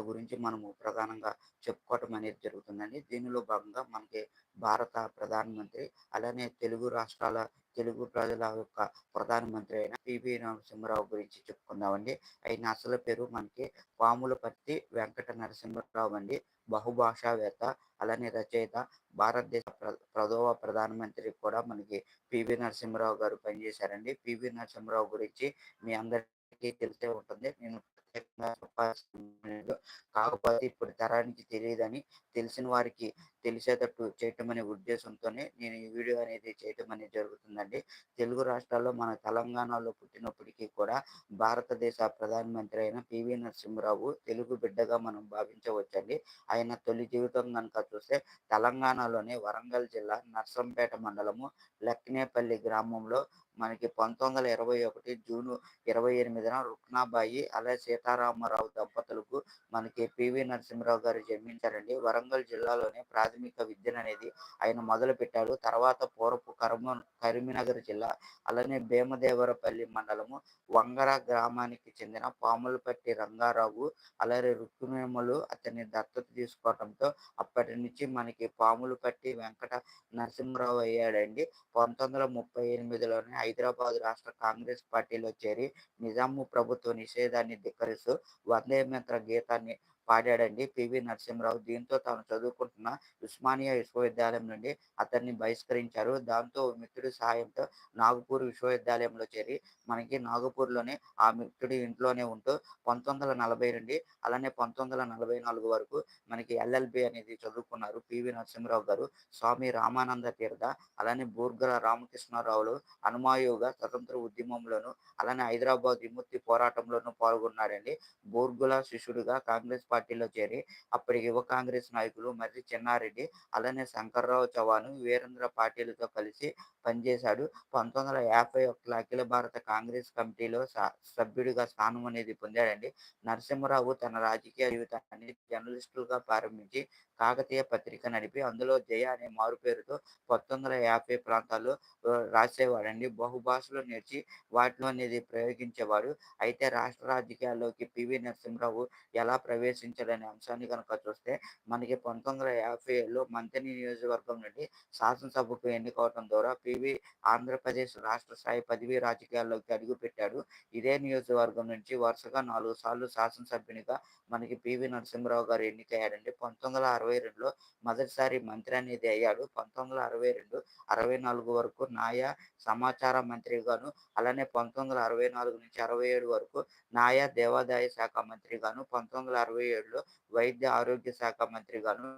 వాళ్ళ గురించి మనము ప్రధానంగా చెప్పుకోవటం అనేది జరుగుతుందండి. దీనిలో భాగంగా మనకి భారత ప్రధానమంత్రి అలానే తెలుగు రాష్ట్రాల తెలుగు ప్రజల యొక్క ప్రధానమంత్రి అయిన పివి నరసింహరావు గురించి చెప్పుకుందామండి. ఆయన అసలు పేరు మనకి పాములపర్తి వెంకట నరసింహరావు అండి. బహుభాషావేత్త అలానే రచయిత భారతదేశ ప్ర ప్రథమ ప్రధానమంత్రి కూడా మనకి పివి నరసింహరావు గారు పనిచేశారండి. పివి నరసింహరావు గురించి మీ అందరికీ తెలిసే ఉంటుంది. నేను కాకపోతే ఇప్పుడు తరానికి తెలియదని తెలిసిన వారికి తెలిసేటట్టు చేయటం అనే ఉద్దేశంతోనే నేను ఈ వీడియో అనేది చేయటం అనేది జరుగుతుందండి. తెలుగు రాష్ట్రాల్లో మన తెలంగాణలో పుట్టినప్పటికీ కూడా భారతదేశ ప్రధానమంత్రి అయిన పివి నరసింహరావు తెలుగు బిడ్డగా మనం భావించవచ్చండి. ఆయన తొలి జీవితం కనుక చూస్తే తెలంగాణలోని వరంగల్ జిల్లా నర్సంపేట మండలము లక్నేపల్లి గ్రామంలో మనకి పంతొమ్మిది వందల ఇరవై ఒకటి జూను ఇరవై ఎనిమిదిన రుక్నాబాయి అలా సీతారామరావు దంపతులకు మనకి పివి నరసింహరావు గారు జన్మించారండి. వరంగల్ జిల్లాలోనే ప్రాథమిక విద్యను అనేది ఆయన మొదలు పెట్టారు తర్వాత పూర్వపు కర్మ కరీంనగర్ జిల్లా అలానే భీమదేవరపల్లి మండలము వంగర గ్రామానికి చెందిన పాములపట్టి రంగారావు అలాగే రుక్మిణములు అతన్ని దత్తత తీసుకోవడంతో అప్పటి నుంచి మనకి పాములపట్టి వెంకట నరసింహరావు అయ్యాడండి. పంతొమ్మిది వందల ముప్పై ఎనిమిదిలోనే హైదరాబాద్ రాష్ట్ర కాంగ్రెస్ పార్టీలో చేరి నిజాము ప్రభుత్వ నిషేధాన్ని ధిక్కరిస్తూ వందే గీతాన్ని పాడాడండి. పివి నరసింహరావు దీంతో తాను చదువుకుంటున్న ఉస్మానియా విశ్వవిద్యాలయం నుండి అతన్ని బహిష్కరించారు. దాంతో మిత్రుడి సహాయంతో నాగపూర్ విశ్వవిద్యాలయంలో చేరి మనకి నాగపూర్లోనే ఆ మిత్రుడి ఇంట్లోనే ఉంటూ పంతొమ్మిది వందల నలభై నుండి అలానే పంతొమ్మిది వందల నలభై నాలుగు వరకు మనకి ఎల్ఎల్బి అనేది చదువుకున్నారు పివి నరసింహరావు గారు. స్వామి రామానంద తీర్థ అలానే బూర్గల రామకృష్ణారావులు అనుమాయుగా స్వతంత్ర ఉద్యమంలోను అలానే హైదరాబాద్ విముక్తి పోరాటంలోనూ పాల్గొన్నాడండి బూర్గుల శిష్యుడిగా కాంగ్రెస్ పార్టీ పార్టీలో చేరి అప్పటి యువ కాంగ్రెస్ నాయకులు మర్రి చెన్నారెడ్డి అలానే శంకర్రావు చవాను వీరేంద్ర పార్టీలతో కలిసి పనిచేశాడు. పంతొమ్మిది వందల యాభై ఒకటిలో అఖిల భారత కాంగ్రెస్ కమిటీలో సభ్యుడిగా స్థానం అనేది పొందాడండి. నరసింహరావు తన రాజకీయ జీవితాన్ని జర్నలిస్టులుగా ప్రారంభించి కాకతీయ పత్రిక నడిపి అందులో జయ అనే మారు పేరుతో పంతొమ్మిది వందల యాభై ప్రాంతాల్లో రాసేవాడండి. బహుభాషలు నేర్చి వాటిలో అనేది ప్రయోగించేవాడు. అయితే రాష్ట్ర రాజకీయాల్లోకి పివి నరసింహరావు ఎలా ప్రవేశించారు ప్రవేశించాడనే అంశాన్ని కనుక చూస్తే మనకి పంతొమ్మిది వందల యాభై ఏళ్ళు మంత్రి నియోజకవర్గం నుండి శాసనసభకు ఎన్నికవడం ద్వారా పివి ఆంధ్రప్రదేశ్ రాష్ట్ర స్థాయి పదవి రాజకీయాల్లోకి అడుగుపెట్టాడు. ఇదే నియోజకవర్గం నుంచి వరుసగా నాలుగు సార్లు శాసనసభ్యునిగా మనకి పివి నరసింహరావు గారు ఎన్నికయ్యాడండి. పంతొమ్మిది వందల అరవై రెండులో మొదటిసారి మంత్రి అనేది అయ్యాడు. పంతొమ్మిది వందల అరవై రెండు అరవై నాలుగు వరకు నాయా సమాచార మంత్రిగాను అలానే పంతొమ్మిది వందల అరవై నాలుగు నుంచి అరవై ఏడు వరకు నాయా దేవాదాయ శాఖ మంత్రిగాను పంతొమ్మిది వందల అరవై ఏడులో వైద్య ఆరోగ్య శాఖ మంత్రిగాను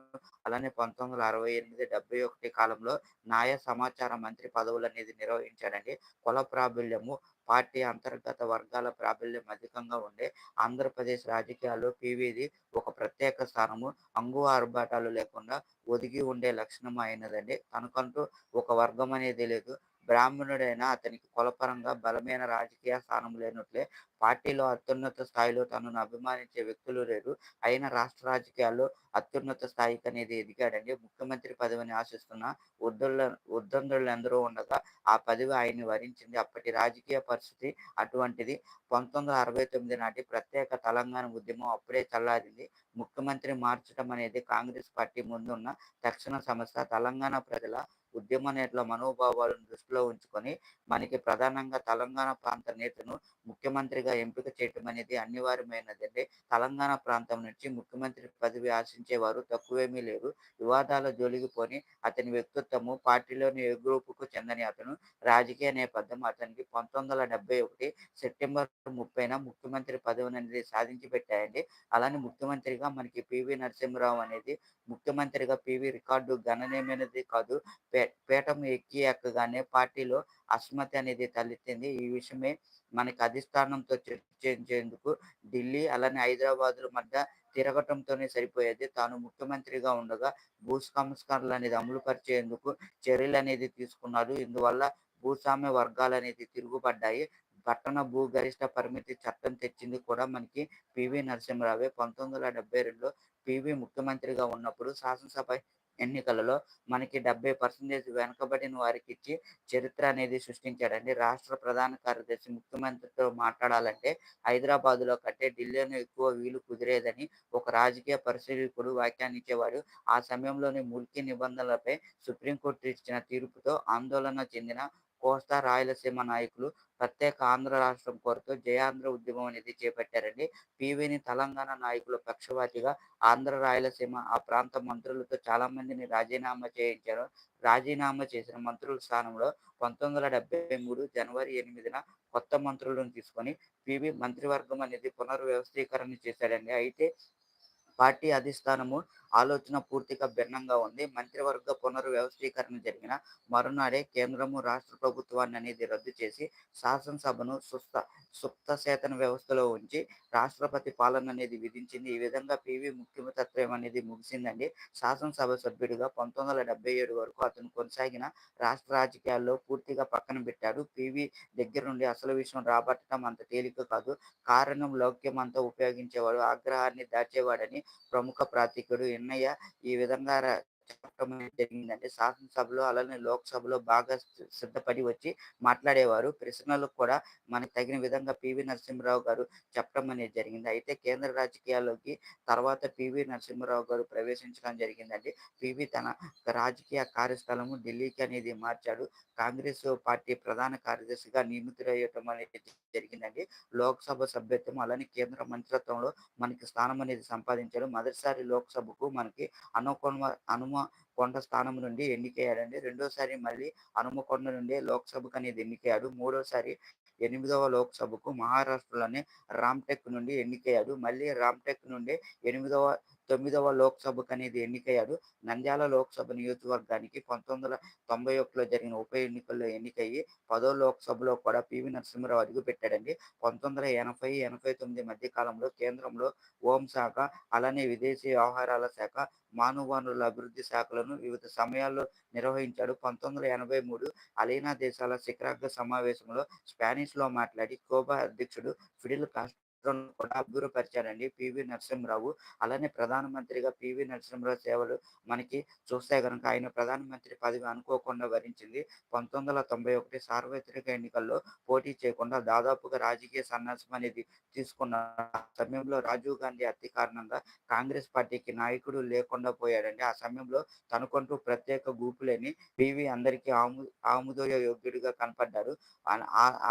అలానే పంతొమ్మిది వందల అరవై ఎనిమిది డెబ్బై ఒకటి కాలంలో న్యాయ సమాచార మంత్రి పదవులు అనేది నిర్వహించాడండి. కుల ప్రాబల్యము పార్టీ అంతర్గత వర్గాల ప్రాబల్యం అధికంగా ఉండే ఆంధ్రప్రదేశ్ రాజకీయాల్లో పీవీది ఒక ప్రత్యేక స్థానము. అంగు ఆర్భాటాలు లేకుండా ఒదిగి ఉండే లక్షణం అయినదండి. తనకంటూ ఒక వర్గం అనేది లేదు. బ్రాహ్మణుడైనా అతనికి కులపరంగా బలమైన రాజకీయ స్థానం లేనట్లే పార్టీలో అత్యున్నత స్థాయిలో తనను అభిమానించే వ్యక్తులు లేరు. అయిన రాష్ట్ర రాజకీయాల్లో అత్యున్నత స్థాయికి అనేది ఎదిగాడండి. ముఖ్యమంత్రి పదవిని ఆశిస్తున్న ఉద్దుల ఉద్దండులు ఎందరో ఉండగా ఆ పదవి ఆయన్ని వరించింది. అప్పటి రాజకీయ పరిస్థితి అటువంటిది. పంతొమ్మిది వందల అరవై తొమ్మిది నాటి ప్రత్యేక తెలంగాణ ఉద్యమం అప్పుడే చల్లారింది. ముఖ్యమంత్రి మార్చడం అనేది కాంగ్రెస్ పార్టీ ముందున్న తక్షణ సమస్య. తెలంగాణ ప్రజల ఉద్యమ నేతల మనోభావాలను దృష్టిలో ఉంచుకొని మనకి ప్రధానంగా తెలంగాణ ప్రాంత నేతను ముఖ్యమంత్రిగా ఎంపిక చేయటం అనేది అనివార్యమైనదండి. తెలంగాణ ప్రాంతం నుంచి ముఖ్యమంత్రి పదవి ఆశించేవారు తక్కువేమీ లేరు. వివాదాల జోలికి పోని అతని వ్యక్తిత్వము పార్టీలోని ఏ గ్రూపుకు చెందని అతను రాజకీయ నేపథ్యం అతనికి పంతొమ్మిది వందల ఒకటి సెప్టెంబర్ ముప్పైన ముఖ్యమంత్రి పదవిని అనేది సాధించి పెట్టాయండి. అలానే ముఖ్యమంత్రిగా మనకి పివి నరసింహరావు అనేది ముఖ్యమంత్రిగా పివి రికార్డు గణనీయమైనది కాదు. పే పీఠం ఎక్కి ఎక్కగానే పార్టీలో అసమ్మతి అనేది తలెత్తింది. ఈ విషయమే మనకి అధిష్టానంతో చర్చించేందుకు ఢిల్లీ అలానే హైదరాబాద్ మధ్య తిరగటంతోనే సరిపోయేది. తాను ముఖ్యమంత్రిగా ఉండగా భూ సంస్కరణలు అనేది అమలు పరిచేందుకు చర్యలు అనేది తీసుకున్నారు ఇందువల్ల భూస్వామ్య వర్గాలు అనేది తిరుగుబడ్డాయి. పట్టణ భూ గరిష్ట పరిమితి చట్టం తెచ్చింది కూడా మనకి పివి నరసింహరావే. పంతొమ్మిది వందల డెబ్బై రెండులో పివి ముఖ్యమంత్రిగా ఉన్నప్పుడు శాసనసభ ఎన్నికలలో మనకి డెబ్భై పర్సెంటేజ్ వెనుకబడిన వారికి ఇచ్చి చరిత్ర అనేది సృష్టించాడండి. రాష్ట్ర ప్రధాన కార్యదర్శి ముఖ్యమంత్రితో మాట్లాడాలంటే హైదరాబాద్‌లో కంటే ఢిల్లీలో ఎక్కువ వీలు కుదిరేదని ఒక రాజకీయ పరిశీలకుడు వ్యాఖ్యానించేవాడు. ఆ సమయంలోని ముల్కీ నిబంధనలపై సుప్రీంకోర్టు ఇచ్చిన తీర్పుతో ఆందోళన చెందిన కోస్తా, రాయలసీమ నాయకులు ప్రత్యేక ఆంధ్ర రాష్ట్రం కోరుతూ జయాంధ్ర ఉద్యమం అనేది చేపట్టారండి. పీవీని తెలంగాణ నాయకులు పక్షపాతిగా ఆంధ్ర, రాయలసీమ ఆ ప్రాంత మంత్రులతో చాలా మందిని రాజీనామా చేయించారు. రాజీనామా చేసిన మంత్రుల స్థానంలో 1973 జనవరి ఎనిమిదిన కొత్త మంత్రులను తీసుకొని పివి మంత్రివర్గం అనేది పునర్వ్యవస్థీకరణ చేశాడండి. అయితే పార్టీ అధిష్టానము ఆలోచన పూర్తిగా భిన్నంగా ఉంది. మంత్రివర్గ పునర్వ్యవస్థీకరణ జరిగిన మరునాడే కేంద్రము రాష్ట్ర ప్రభుత్వాన్ని అనేది రద్దు చేసి శాసనసభను సుస్థ సుప్తసేతన వ్యవస్థలో ఉంచి రాష్ట్రపతి పాలన అనేది విధించింది. ఈ విధంగా పివి ముఖ్యమంత్రిత్వం అనేది ముగిసిందండి. శాసనసభ సభ్యుడిగా 1977 వరకు అతను కొనసాగిన రాష్ట్ర రాజకీయాల్లో పూర్తిగా పక్కన పెట్టాడు. పివి దగ్గర నుండి అసలు విషయం రాబట్టడం అంత తేలిక కాదు. కారణం లౌక్యం అంతా ఉపయోగించేవాడు, ఆగ్రహాన్ని దాచేవాడని ప్రముఖ ప్రాతికుడు ఎన్నయ్య? ఈ విధంగా చెప్పడం శాసనసభలో అలానే లోక్‌సభలో బాగా సిద్ధపడి వచ్చి మాట్లాడేవారు. ప్రశ్నలకు కూడా మనకు తగిన విధంగా పివి నరసింహారావు గారు చెప్పడం అనేది జరిగింది. అయితే కేంద్ర రాజకీయాల్లోకి తర్వాత పివి నరసింహారావు గారు ప్రవేశించడం జరిగిందండి. పివి తన రాజకీయ కార్యస్థలము ఢిల్లీకి అనేది మార్చాడు. కాంగ్రెస్ పార్టీ ప్రధాన కార్యదర్శిగా నియమితుడయ్యటం అనేది జరిగిందండి. లోక్‌సభ సభ్యత్వం అలానే కేంద్ర మంత్రిత్వంలో మనకి స్థానం అనేది సంపాదించాడు. మొదటిసారి లోక్‌సభకు మనకి హనుకొండ కొండ స్థానం నుండి ఎన్నికయ్యాడండి. రెండోసారి మళ్ళీ హనుమకొండ నుండే లోక్‌సభకు అనేది ఎన్నికయ్యాడు. మూడోసారి ఎనిమిదవ లోక్‌సభకు మహారాష్ట్రలోని రామ్‌టెక్ నుండి ఎన్నికయ్యాడు. మళ్ళీ రామ్‌టెక్ నుండి ఎనిమిదవ తొమ్మిదవ లోక్‌సభకు అనేది ఎన్నికయ్యాడు. నంద్యాల లోక్‌సభ నియోజకవర్గానికి 1991లో జరిగిన ఉప ఎన్నికల్లో ఎన్నికయ్యి పదో లోక్‌సభలో కూడా పివి నరసింహారావు అడుగుపెట్టాడండి. 1980, 89 మధ్య కాలంలో కేంద్రంలో హోంశాఖ, అలానే విదేశీ వ్యవహారాల శాఖ, మానవ వనరుల అభివృద్ధి శాఖలను వివిధ సమయాల్లో నిర్వహించాడు. 1983 అలీనా దేశాల శిఖరాగ్ర సమావేశంలో స్పానిష్‌లో మాట్లాడి కోబా అధ్యక్షుడు ఫిడెల్ కాస్ట్రోను కూడా అబ్బురపరిచాడండి పివి నరసింహారావు. అలానే ప్రధానమంత్రిగా పివి నరసింహరావు సేవలు మనకి చూస్తే కనుక ఆయన ప్రధానమంత్రి పదవి అనుకోకుండా వరించింది. 1991 సార్వత్రిక ఎన్నికల్లో పోటీ చేయకుండా దాదాపుగా రాజకీయ సన్యాసం అనేది తీసుకున్న సమయంలో రాజీవ్ గాంధీ హత్య కారణంగా కాంగ్రెస్ పార్టీకి నాయకుడు లేకుండా పోయాడండి. ఆ సమయంలో తనకంటూ ప్రత్యేక గ్రూపు లేని పీవీ అందరికీ ఆము ఆమోదయోగ్యుడిగా యోగ్యుడిగా కనపడ్డారు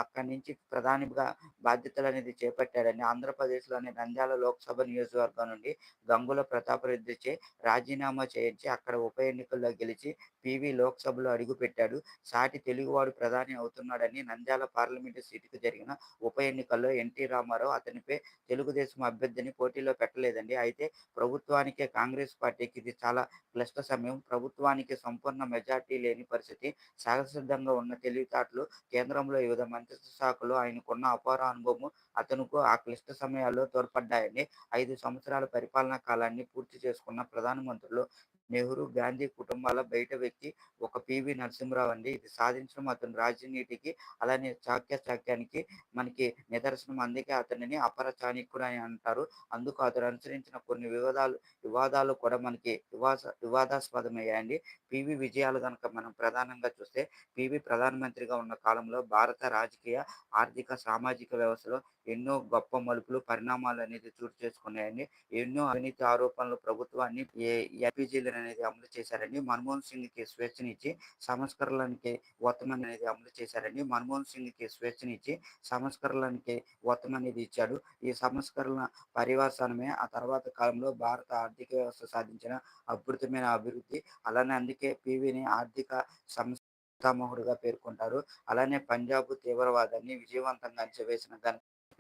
అక్కడి నుంచి ప్రధానిగా బాధ్యతలు అనేది బాధ్యతలనేది చేపట్టాడండి. ఆంధ్రప్రదేశ్‌లోని నంద్యాల లోక్‌సభ నియోజకవర్గం నుండి గంగుల ప్రతాపరెడ్డిచే రాజీనామా చేయించి అక్కడ ఉప ఎన్నికల్లో గెలిచి పీవీ లోక్‌సభలో అడుగుపెట్టాడు. సాటి తెలుగువాడు ప్రధాని అవుతున్నాడని నంద్యాల పార్లమెంటు సీటుకు జరిగిన ఉప ఎన్నికల్లో ఎన్టీ రామారావు అతనిపై తెలుగుదేశం అభ్యర్థిని పోటీలో పెట్టలేదండి. అయితే ప్రభుత్వానికే కాంగ్రెస్ పార్టీకి ఇది చాలా క్లిష్ట సమయం. ప్రభుత్వానికి సంపూర్ణ మెజార్టీ లేని పరిస్థితి. సహసిద్ధంగా ఉన్న తెలివితేటలు, కేంద్రంలో వివిధ మంత్రిత్వ శాఖలో ఆయనకున్న అపార అనుభవము అతనుకు ఆ క్లిష్ట సమయాల్లో తోడ్పడ్డాయని ఐదు సంవత్సరాల పరిపాలనా కాలాన్ని పూర్తి చేసుకున్న ప్రధానమంత్రులు నెహ్రూ, గాంధీ కుటుంబాల బయట వ్యక్తి ఒక పీవీ నరసింహారావు అండి. ఇది సాధించడం అతని రాజనీతికి అలానే చాకచక్యానికి మనకి నిదర్శనం. అందుకే అతనిని అపర చాణక్యుడు అని అంటారు. అందుకు అతను అనుసరించిన కొన్ని వివాదాలు వివాదాలు కూడా మనకి వివాస వివాదాస్పదమయ్యాయండి. పీవీ విజయాలు గనక మనం ప్రధానంగా చూస్తే పీవీ ప్రధానమంత్రిగా ఉన్న కాలంలో భారత రాజకీయ, ఆర్థిక, సామాజిక వ్యవస్థలో ఎన్నో గొప్ప మలుపులు, పరిణామాలు అనేది చోటు చేసుకున్నాయండి. ఎన్నో అవినీతి ఆరోపణలు ప్రభుత్వాన్ని ఏ ఎల్‌పీజీలను అనేది అమలు చేశారని మన్మోహన్ సింగ్కి స్వేచ్ఛనిచ్చి సంస్కరణలకి ఊతం అనేది అమలు చేశారని మన్మోహన్ సింగ్కి స్వేచ్ఛనిచ్చి సంస్కరణలకి ఊతం అనేది ఇచ్చాడు. ఈ సంస్కరణ పరివాసనమే ఆ తర్వాత కాలంలో భారత ఆర్థిక వ్యవస్థ సాధించిన అద్భుతమైన అభివృద్ధి. అలానే అందుకే పీవీని ఆర్థిక సంస్థామకుడుగా పేర్కొంటారు. అలానే పంజాబ్ తీవ్రవాదాన్ని విజయవంతంగా అణచివేసిన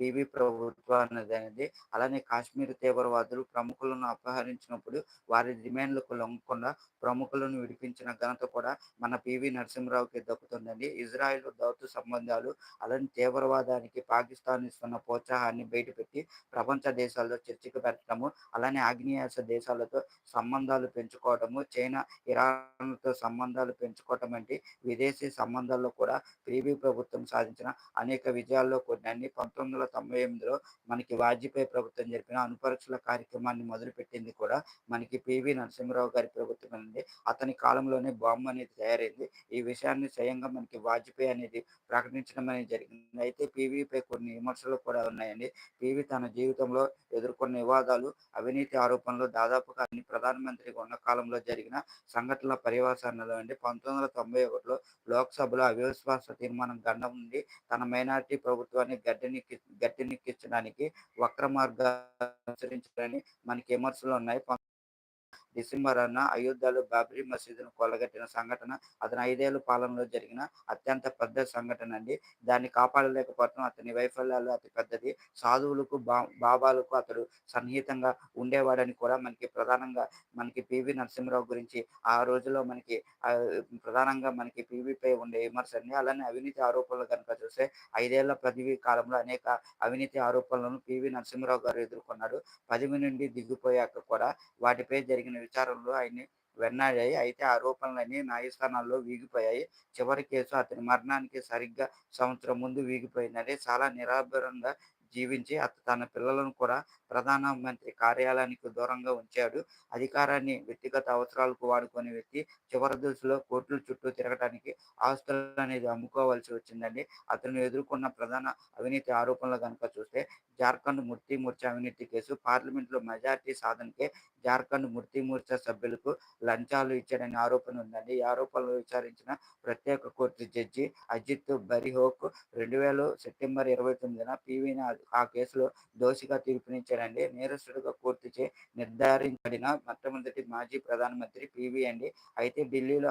ఘనత ప్రభుత్వం ప్రభుత్వానిదనేది. అలానే కాశ్మీర్ తీవ్రవాదులు ప్రముఖులను అపహరించినప్పుడు వారి డిమాండ్‌లకు లొంగకుండా ప్రముఖులను విడిపించిన ఘనత కూడా మన పీవీ నరసింహరావుకి దక్కుతుందండి. ఇజ్రాయెల్ దౌత్య సంబంధాలు, అలానే తీవ్రవాదానికి పాకిస్తాన్ ఇస్తున్న ప్రోత్సాహాన్ని బయటపెట్టి ప్రపంచ దేశాల్లో చర్చకు పెట్టడము, అలానే ఆగ్నేయాస దేశాలతో సంబంధాలు పెంచుకోవటము, చైనా, ఇరాన్‌లతో సంబంధాలు పెంచుకోవటం వంటి విదేశీ సంబంధాల్లో కూడా పీవీ ప్రభుత్వం సాధించిన అనేక విజయాల్లో కొన్ని పంతొమ్మిది వందల తొంభై ఎనిమిదిలో మనకి వాజ్పేయి ప్రభుత్వం జరిపిన అనుపరీక్షల కార్యక్రమాన్ని మొదలుపెట్టింది కూడా మనకి పివి నరసింహరావు గారి ప్రభుత్వం అండి. అతని కాలంలోనే బాంబు అనేది తయారైంది. ఈ విషయాన్ని స్వయంగా మనకి వాజ్పేయి అనేది ప్రకటించడం అనేది జరిగింది. అయితే పీవీపై కొన్ని విమర్శలు కూడా ఉన్నాయండి. పివి తన జీవితంలో ఎదుర్కొన్న వివాదాలు అవినీతి ఆరోపణలు దాదాపుగా అన్ని ప్రధానమంత్రిగా ఉన్న కాలంలో జరిగిన సంఘటనల పర్యవసానాలు అండి. పంతొమ్మిది వందల తొంభై ఒకటిలో లోక్సభలో అవిశ్వాస తీర్మానం గండం నుండి తన మైనార్టీ ప్రభుత్వాన్ని గడ్డెనెక్కి గట్టెనెక్కించడానికి వక్ర మార్గాన్ని అనుసరించాలని మనకి విమర్శలు ఉన్నాయి. డిసెంబర్ అన్న అయోధ్యలో బాబ్రీ మసీదును కొల్లగట్టిన సంఘటన అతని ఐదేళ్ళ పాలనలో జరిగిన అత్యంత పెద్ద సంఘటన అండి. దాన్ని కాపాడలేకపోవడం అతని వైఫల్యాలు అతి పెద్దది. సాధువులకు బా బాబాలకు అతడు సన్నిహితంగా ఉండేవాడని కూడా మనకి ప్రధానంగా మనకి పివి నరసింహరావు గురించి ఆ రోజుల్లో మనకి ప్రధానంగా మనకి పివిపై ఉండే విమర్శ అండి. అలానే అవినీతి ఆరోపణలు కనుక చూస్తే ఐదేళ్ళ పదవి కాలంలో అనేక అవినీతి ఆరోపణలను పివి నరసింహరావు గారు ఎదుర్కొన్నాడు. పదవి నుండి దిగిపోయాక కూడా వాటిపై జరిగిన విచారణలో ఆయన్ని వెన్నాడాయి అయితే ఆరోపణలన్నీ న్యాయస్థానాల్లో వీగిపోయాయి. చివరి కేసు అతని మరణానికి సరిగ్గా సంవత్సరం ముందు వీగిపోయిందని చాలా నిరాభరంగా జీవించి తన పిల్లలను కూడా ప్రధానమంత్రి కార్యాలయానికి దూరంగా ఉంచాడు. అధికారాన్ని వ్యక్తిగత అవసరాలకు వాడుకునే వ్యక్తి చివరి దశలో కోర్టుల చుట్టూ తిరగడానికి ఆస్తులు అనేది అమ్ముకోవాల్సి వచ్చిందండి. అతను ఎదుర్కొన్న ప్రధాన అవినీతి ఆరోపణలు కనుక చూస్తే జార్ఖండ్ మూర్తి మూర్చ అవినీతి కేసు పార్లమెంట్లో మెజార్టీ సాధనకే జార్ఖండ్ మూర్తి మూర్చ సభ్యులకు లంచాలు ఇచ్చాడనే ఆరోపణ ఉందండి. ఈ ఆరోపణలు విచారించిన ప్రత్యేక కోర్టు జడ్జి అజిత్ బరిహోక్ రెండు వేల సెప్టెంబర్ ఇరవై తొమ్మిదిన పివిని ఆ కేసులో దోషిగా తీర్పునిచ్చాడండి నేరస్తుడిగా చే నిర్ధారించబడిన మొట్టమొదటి మాజీ ప్రధానమంత్రి పివి అండి. అయితే ఢిల్లీలో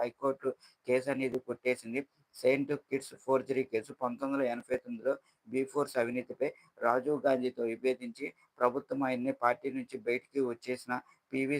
హైకోర్టు కేసు అనేది కొట్టేసింది. సెయింట్ కిడ్స్ ఫోర్జరీ కేసు పంతొమ్మిది వందల ఎనభై తొమ్మిదిలో బీ ఫోర్స్ అవినీతిపై రాజీవ్ గాంధీతో విభేదించి ప్రభుత్వం ఆయన్ని పార్టీ నుంచి బయటికి వచ్చేసిన పివి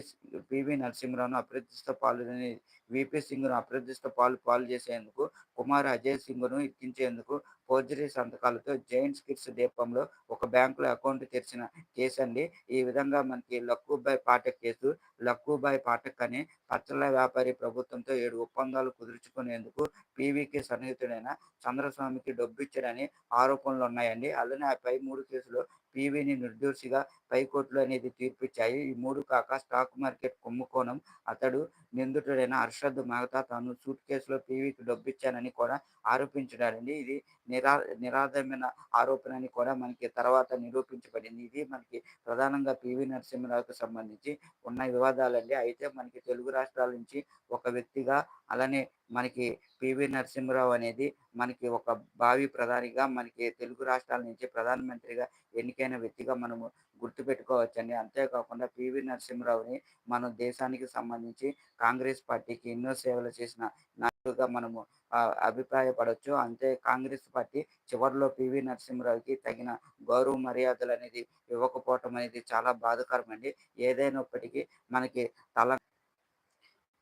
పివి నరసింహరావును అప్రతిష్ట పాల్గొని విపి సింగ్ను అప్రతిష్ట పాలు పాలు చేసేందుకు కుమార్ అజయ్ సింగ్ను ఎక్కించేందుకు ఫోర్జరీ సంతకాలతో జైంట్స్ కిడ్స్ దీపంలో ఒక బ్యాంకులో అకౌంట్ తెరిచిన కేసు అండి. ఈ విధంగా మనకి లక్కుబాయ్ పాఠక్ కేసు లక్కుబాయ్ పాఠక్ అనే పచ్చళ్ళ వ్యాపారి ప్రభుత్వంతో ఏడు ఒప్పందాలు కుదుర్చుకునేందుకు పీవీకి సన్నిహితుడైన చంద్రస్వామికి డబ్బు ఇచ్చాడని ఆరోపణలు ఉన్నాయండి. అలానే ఆ పై మూడు కేసులో పీవీని నిర్దోషిగా పైకోర్టులు అనేది తీర్పిచ్చాయి. ఈ మూడు కాక స్టాక్ మార్కెట్ కుంభకోణం. అతడు నిందితుడైన హర్షద్ మెహతా తాను సూట్ కేసులో పీవీకి డబ్బిచ్చానని కూడా ఆరోపించడాడండి ఇది నిరా నిరాధమైన ఆరోపణ అని కూడా మనకి తర్వాత నిరూపించబడింది. ఇది మనకి ప్రధానంగా పివి నరసింహరావుకు సంబంధించి ఉన్న వివాదాలండి. అయితే మనకి తెలుగు రాష్ట్రాల నుంచి ఒక వ్యక్తిగా అలానే మనకి పివి నరసింహరావు అనేది మనకి ఒక భావి ప్రధానిగా మనకి తెలుగు రాష్ట్రాల నుంచి ప్రధానమంత్రిగా ఎన్నికైన వ్యక్తిగా మనము గుర్తుపెట్టుకోవచ్చండి. అంతేకాకుండా పివి నరసింహరావుని మన దేశానికి సంబంధించి కాంగ్రెస్ పార్టీకి ఎన్నో సేవలు చేసిన నాయకుడిగా మనము అభిప్రాయపడవచ్చు అంతే కాంగ్రెస్ పార్టీ చివరిలో పివి నరసింహరావుకి తగిన గౌరవ మర్యాదలు అనేది ఇవ్వకపోవటం అనేది చాలా బాధకరం అండి ఏదైనప్పటికీ మనకి తల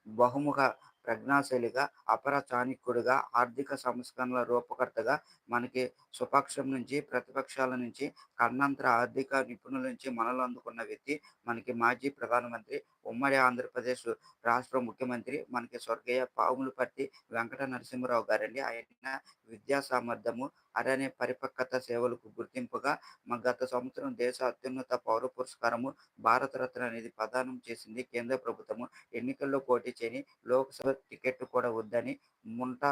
బహుముఖ ప్రజ్ఞాశైలిగా అపర చాణిక్యుడిగా ఆర్థిక సంస్కరణల రూపకర్తగా మనకి స్వపక్షం నుంచి ప్రతిపక్షాల నుంచి కర్ణాంతర ఆర్థిక నిపుణుల నుంచి మనలు అందుకున్న వ్యక్తి మనకి మాజీ ప్రధానమంత్రి ఉమ్మడి ఆంధ్రప్రదేశ్ రాష్ట్ర ముఖ్యమంత్రి మనకి స్వర్గీయ పాములపర్తి వెంకట నరసింహరావు గారండి. ఆయన విద్యా సామర్థ్యము అరనే పరిపక్వత సేవలకు గుర్తింపుగా మా గత సంవత్సరం దేశ అత్యున్నత పౌర పురస్కారము భారతరత్న అనేది ప్రదానం చేసింది. కేంద్ర ప్రభుత్వము ఎన్నికల్లో పోటీ చేయని లోక్సభ టికెట్ కూడా వద్దని ముంట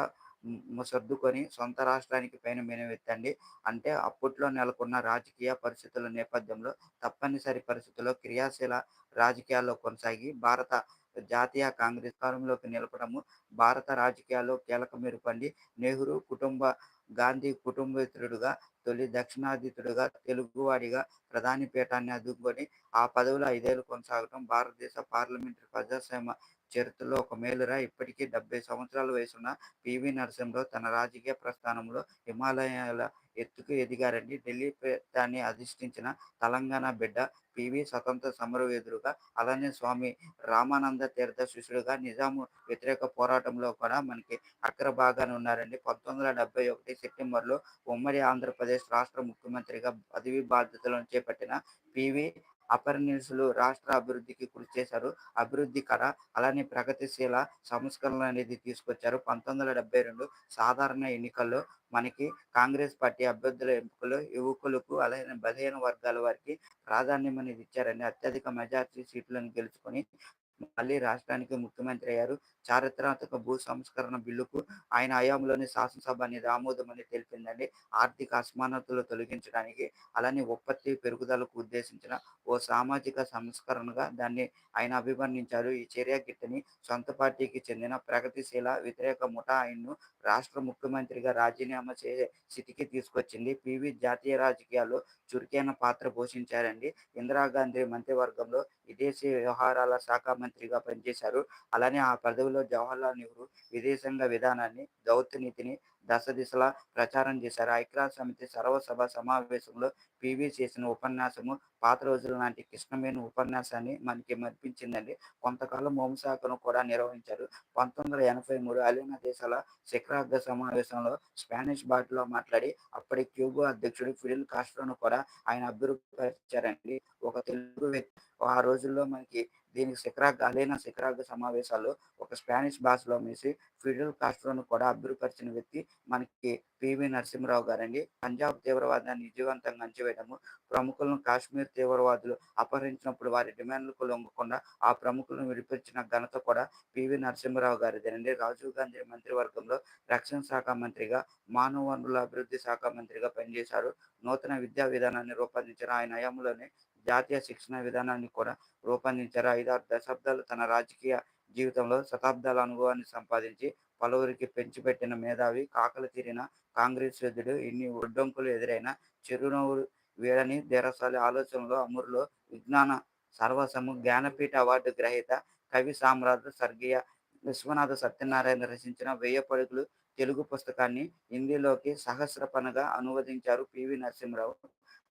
సర్దుకొని సొంత రాష్ట్రానికి పైన మెనవెత్తండి అంటే అప్పట్లో నెలకొన్న రాజకీయ పరిస్థితుల నేపథ్యంలో తప్పనిసరి పరిస్థితుల్లో క్రియాశీల రాజకీయాల్లో కొనసాగి భారత జాతీయ కాంగ్రెస్ కాలంలోకి నిలపడము. భారత రాజకీయాల్లో కీలక మెరుపండి నెహ్రూ కుటుంబ గాంధీ కుటుంబేతరుడుగా తొలి దక్షిణాదితుడుగా తెలుగువాడిగా ప్రధాని పీఠాన్ని అందుకొని ఆ పదవిలో ఐదేళ్ళు కొనసాగడం భారతదేశ పార్లమెంటరీ ప్రజాస్వామ్య చరిత్రలో ఒక మేలురా. ఇప్పటికీ డెబ్బై సంవత్సరాల వయసున్న పివి నరసింహరావు తన రాజకీయ ప్రస్థానంలో హిమాలయాల ఎత్తుకు ఎదిగారండి. ఢిల్లీ పీఠాన్ని అధిష్ఠించిన తెలంగాణ బిడ్డ పివి స్వతంత్ర సమరవేదుడుగా అలానే స్వామి రామానంద తీర్థ శిష్యుడుగా నిజాము వ్యతిరేక పోరాటంలో కూడా మనకి అగ్రభాగాన ఉన్నారండి. పంతొమ్మిది వందల డెబ్బై ఒకటి సెప్టెంబర్లో ఉమ్మడి ఆంధ్రప్రదేశ్ రాష్ట్ర ముఖ్యమంత్రిగా పదవి బాధ్యతలను చేపట్టిన పివి అపరినిసులు రాష్ట్ర అభివృద్ధికి కృషి చేశారు. అభివృద్ధికర అలానే ప్రగతిశీల సంస్కరణ అనేది తీసుకొచ్చారు. పంతొమ్మిది వందల రెండు సాధారణ ఎన్నికల్లో మనకి కాంగ్రెస్ పార్టీ అభ్యర్థుల ఎంపికలు యువకులకు అలాగే బలహీన వర్గాల వారికి ప్రాధాన్యం అనేది ఇచ్చారని అత్యధిక మెజార్టీ సీట్లను గెలుచుకొని మళ్ళీ రాష్ట్రానికి ముఖ్యమంత్రి అయ్యారు. చారిత్రాత్మక భూ సంస్కరణ బిల్లుకు ఆయన హయాంలోని శాసనసభ అనేది ఆమోదం అని తెలిపిందండి. ఆర్థిక అసమానతలు తొలగించడానికి అలానే ఉత్పత్తి పెరుగుదలకు ఉద్దేశించిన ఓ సామాజిక సంస్కరణగా దాన్ని ఆయన అభివర్ణించారు. ఈ చర్య గిట్టని సొంత పార్టీకి చెందిన ప్రగతిశీల వ్యతిరేక ముఠా ఆయన్ను రాష్ట్ర ముఖ్యమంత్రిగా రాజీనామా చేసే స్థితికి తీసుకొచ్చింది. పివి జాతీయ రాజకీయాల్లో చురుకైన పాత్ర పోషించారండి. ఇందిరాగాంధీ మంత్రివర్గంలో విదేశీ వ్యవహారాల శాఖ మంత్రిగా పనిచేశారు. అలానే ఆ పదవిలో జవహర్లాల్ నెహ్రూ విదేశాంగ విధానాన్ని దౌత్య నీతిని దశ దిశలా ప్రచారం చేశారు. ఐక్యరాజ్య సమితి సర్వసభ సమావేశంలో పివి చేసిన ఉపన్యాసము పాత రోజుల నాటి కృష్ణమైన ఉపన్యాసాన్ని మనకి మర్పించిందండి. కొంతకాలం హోంశాఖను కూడా నిర్వహించారు. పంతొమ్మిది వందల ఎనభై మూడు అలీనా దేశాల శిఖరాగ్ర సమావేశంలో స్పానిష్ భాషలో మాట్లాడి అప్పటి క్యూబా అధ్యక్షుడు ఫిడిల్ కాస్ట్రోను కూడా ఆయన అభివృద్ధి పరిచారండి. ఒక తెలుగు వ్యక్తి. ఆ రోజుల్లో మనకి దీనికి శిఖరాగ్ అలీనా శిఖరాగ్ర సమావేశాల్లో ఒక స్పానిష్ భాషలో మేసి ఫిడల్ కాస్ట్రోను కూడా అభివృద్ధిపరిచిన వ్యక్తి మనకి పివి నరసింహరావు గారండి. పంజాబ్ తీవ్రవాదాన్ని విజయవంతంగా అంచివేయడము ప్రముఖులను కాశ్మీర్ తీవ్రవాదులు అపహరించినప్పుడు వారి డిమాండ్లకు లొంగకుండా ఆ ప్రముఖులను విడిపించిన ఘనత కూడా పివి నరసింహరావు గారిదేనండి. రాజీవ్ గాంధీ మంత్రివర్గంలో రక్షణ శాఖ మంత్రిగా మానవ వనరుల అభివృద్ధి శాఖ మంత్రిగా పనిచేశారు. నూతన విద్యా విధానాన్ని రూపొందించిన ఆయన హయాంలోనే జాతీయ శిక్షణ విధానాన్ని కూడా రూపొందించారు. ఐదారు దశాబ్దాలు తన రాజకీయ జీవితంలో శతాబ్దాల అనుభవాన్ని సంపాదించి పలువురికి పెంచిపెట్టిన మేధావి కాకలు తీరిన కాంగ్రెస్ యోధుడు ఇన్ని ఒడ్డంకులు ఎదురైన చిరునవ్వు వీడని దేరసాలి ఆలోచనలో అమరులో విజ్ఞాన సర్వసము జ్ఞానపీఠ అవార్డు గ్రహీత కవి సామ్రాట్ స్వర్గీయ విశ్వనాథ సత్యనారాయణ రచించిన వెయ్యి పడుగులు తెలుగు పుస్తకాన్ని హిందీలోకి సహస్రపనగా అనువదించారు పివి నరసింహరావు.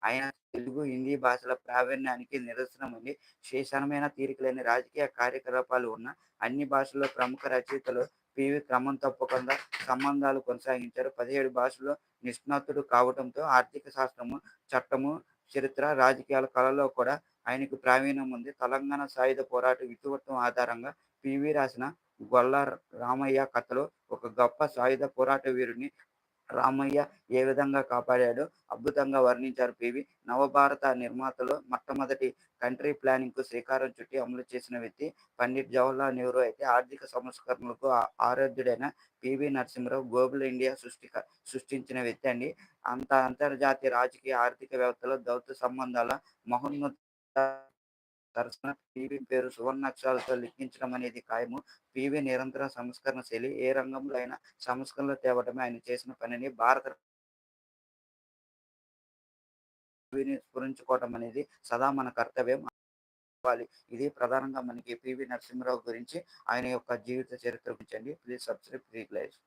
ఆయన తెలుగు హిందీ భాషల ప్రావీణ్యానికి నిదర్శనమని శేషణమైన తీరికలేని రాజకీయ కార్యకలాపాలు ఉన్న అన్ని భాషల్లో ప్రముఖ రచయితలు పివి క్రమం తప్పకుండా సంబంధాలు కొనసాగించారు. పదిహేడు భాషల్లో నిష్ణాతుడు కావడంతో ఆర్థిక శాస్త్రము చట్టము చరిత్ర రాజకీయాల కళలో కూడా ఆయనకు ప్రావీణ్యం ఉంది. తెలంగాణ సాయుధ పోరాట ఇతివృత్తం ఆధారంగా పివి రాసిన గొల్ల రామయ్య కథలో ఒక గొప్ప సాయుధ పోరాట వీరుని రామయ్య ఏ విధంగా కాపాడాడో అద్భుతంగా వర్ణించారు పివి నవభారత నిర్మాతలో మొట్టమొదటి కంట్రీ ప్లానింగ్కు శ్రీకారం చుట్టి అమలు చేసిన వ్యక్తి పండిట్ జవహర్లాల్ నెహ్రూ అయితే ఆర్థిక సంస్కరణలకు ఆరాధ్యుడైన పివి నరసింహరావు గ్లోబల్ ఇండియా సృష్టి సృష్టించిన వ్యక్తి అండి. అంత అంతర్జాతీయ రాజకీయ ఆర్థిక వ్యవస్థలో దౌత్య సంబంధాల మహోన్నత తరచున పివి పేరు సువర్ణాక్షరాలతో లిఖించడం అనేది ఖాయము. పివి నిరంతర సంస్కరణ శైలి ఏ రంగంలో అయినా సంస్కరణలు తేవటమే ఆయన చేసిన పనిని భారత స్ఫురించుకోవటం అనేది సదా మన కర్తవ్యం. అవ్వాలి. ఇది ప్రధానంగా మనకి పివి నరసింహరావు గురించి ఆయన యొక్క జీవిత చరిత్ర గురించి అండి. Please subscribe please life